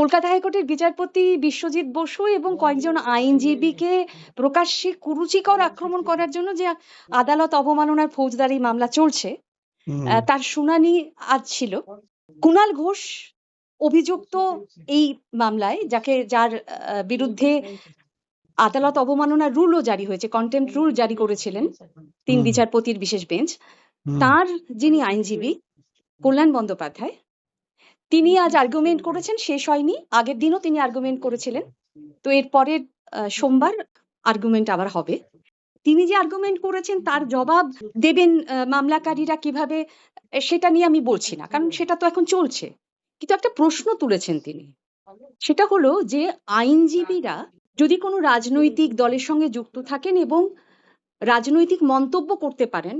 কলকাতা হাইকোর্টের বিচারপতি বিশ্বজিৎ বসু এবং কয়েকজন আইনজীবীকে প্রকাশ্যে কুরুচিকর আক্রমণ করার জন্য যে আদালত অবমাননার ফৌজদারি মামলা চলছে তার শুনানি আজ ছিল। কুণাল ঘোষ অভিযুক্ত এই মামলায় যাকে যার বিরুদ্ধে আদালত অবমাননার রুলও জারি হয়েছে কন্টেম্প রুল জারি করেছিলেন তিন বিচারপতির বিশেষ বেঞ্চ তার যিনি আইনজীবী কল্যাণ বন্দ্যোপাধ্যায় তিনি আজ আর্গুমেন্ট করেছেন শেষ হয়নি। আগের দিনও তিনি আর্গুমেন্ট করেছিলেন। তো এর পরের আহ, সোমবার আর্গুমেন্ট আবার হবে। তিনি যে আর্গুমেন্ট করেছেন তার জবাব দেবেন মামলাকারীরা কীভাবে সেটা নিয়ে আমি বলছি না কারণ সেটা তো এখন চলছে। কিন্তু একটা প্রশ্ন তুলেছেন তিনি। সেটা হলো যে আইনজীবীরা যদি কোনো রাজনৈতিক দলের সঙ্গে যুক্ত থাকেন এবং রাজনৈতিক মন্তব্য করতে পারেন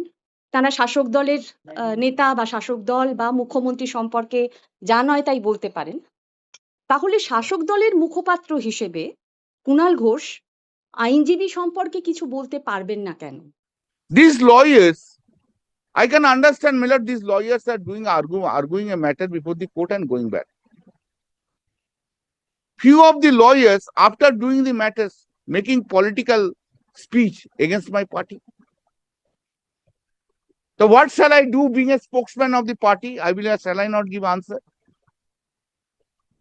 তারা শাসক দলের হ্যাঁ, হ্যাঁ। নেতা বা শাসক দল বা মুখ্যমন্ত্রী সম্পর্কে যা নয় তাই বলতে পারেন। তাহলে শাসক দলের মুখপাত্র হিসেবে কুনাল ঘোষ আইনজীবী সম্পর্কে কিছু বলতে পারবেন না কেন? This lawyers I can understand milord this lawyers are doing argu arguing a matter before the court and going back few of the lawyers after doing the matters making political speech against my party So what shall I do being a spokesman of the party? I will, ask. shall I not give answer?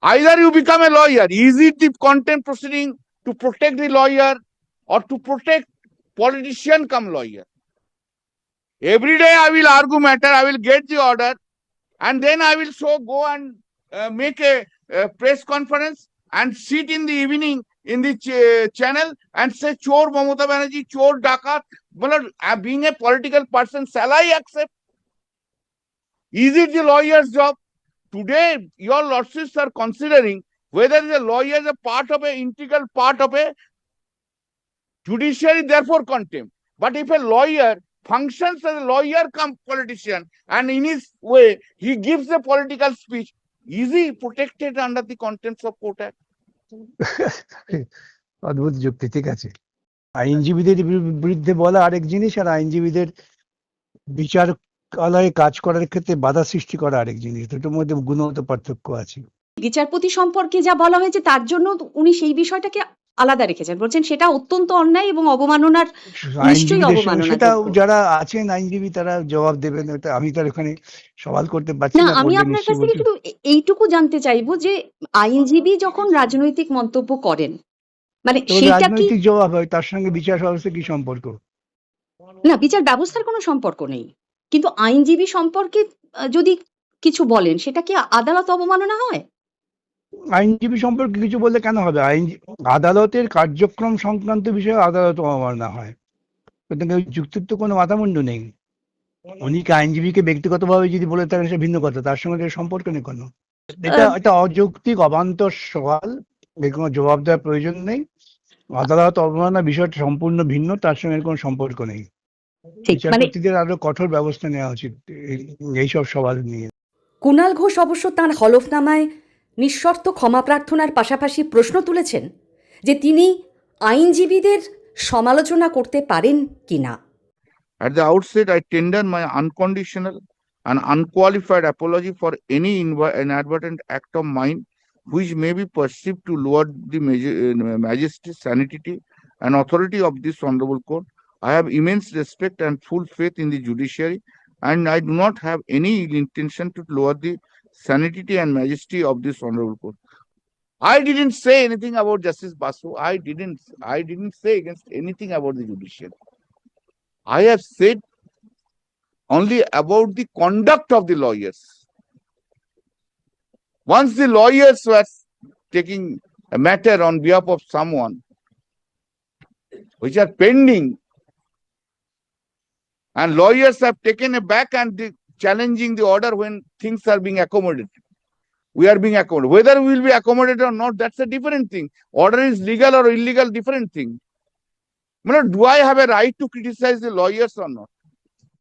Either you become a lawyer, is it the contempt proceeding to protect the lawyer or to protect politician come lawyer? Every day I will argue matter, I will get the order, and then I will so go and uh, make a, a press conference and sit in the evening in the ch- channel and say chore Mamata Banerjee, chore Dakat. Well, uh, being a political person, shall I accept? Is it the lawyer's job? Today, your lordships are considering whether the lawyer is a part of a integral part of a judiciary, therefore contempt. But if a lawyer functions as a lawyer come politician and in his way he gives a political speech, is he protected under the contents of court act? অদ্ভুত যুক্তি ঠিক আছে আইনজীবীদের বিরুদ্ধে বলা আরেক জিনিস আর আইনজীবীদের বিচারালয়ে কাজ করার ক্ষেত্রে বাধা সৃষ্টি করা আরেক জিনিস। দুটোর মধ্যে গুণগত পার্থক্য আছে। বিচারপতি সম্পর্কে যা বলা হয়েছে তার জন্য উনি সেই বিষয়টাকে আলাদা রেখেছেন। বলছেন সেটা অত্যন্ত অন্যায় এবং অবমাননার নিশ্চয়ই আইনজীবীদের সেটা যারা আছেন আইনজীবী তারা জবাব দেবেন আমি তার ওখানে সওয়াল করতে পারছি না আমি আপনার কাছ শুধু এইটুকু জানতে চাইব যে আইনজীবী যখন রাজনৈতিক মন্তব্য করেন মানে সেটা কি রাজনৈতিক জবাব হয় তার সঙ্গে বিচার ব্যবস্থা কি সম্পর্ক? না বিচার ব্যবস্থার কোনো সম্পর্ক নেই। কিন্তু আইনজীবী সম্পর্কে যদি কিছু বলেন সেটা কি আদালত অবমাননা হয়? আইনজীবী সম্পর্কে কিছু বললে কেন হবে? আইন আদালতের কার্যক্রম সংক্রান্ত বিষয়ে আদালত অবমাননা হয়। যুক্তির তো কোনো মাথামুন্ডু নেই। উনি কি আইনজীবীকে ব্যক্তিগতভাবে যদি বলে থাকেন সে ভিন্ন কথা। তার সঙ্গে সম্পর্ক নেই কোনো। এটা একটা অযৌক্তিক অবান্তর সওয়াল। এর কোনো জবাব দেওয়ার প্রয়োজন নেই। আদালত অবমাননা বিষয়টা সম্পূর্ণ ভিন্ন তার সঙ্গে এর কোনো সম্পর্ক নেই। ঠিক মানে বিচারপতিদের আরও কঠোর ব্যবস্থা নেওয়া উচিত এইসব সওয়াল নিয়ে। কুণাল ঘোষ অবশ্য তাঁর হলফনামায় নিঃশর্ত ক্ষমা প্রার্থনার পাশাপাশি প্রশ্ন তুলেছেন যে তিনি আইনজীবীদের সমালোচনা করতে পারেন কিনা। At the outset, I tender my unconditional and unqualified apology for any inv- inadvertent act of mine which may be perceived to lower the maj- uh, majesty, sanity, and authority of this honorable court. I have immense respect and full faith in the judiciary, and I do not have any intention to lower the sanity and majesty of this honorable court. I didn't say anything about Justice Basu. I didn't. I didn't say against anything about the judiciary. I have said only about the conduct of the lawyers. Once the lawyers were taking a matter on behalf of someone which are pending, and lawyers have taken a back and challenging the order when things are being accommodated. We are being accommodated. Whether we will be accommodated or not, that's a different thing. Order is legal or illegal, different thing. You know, do I have a right to criticize the lawyers or not?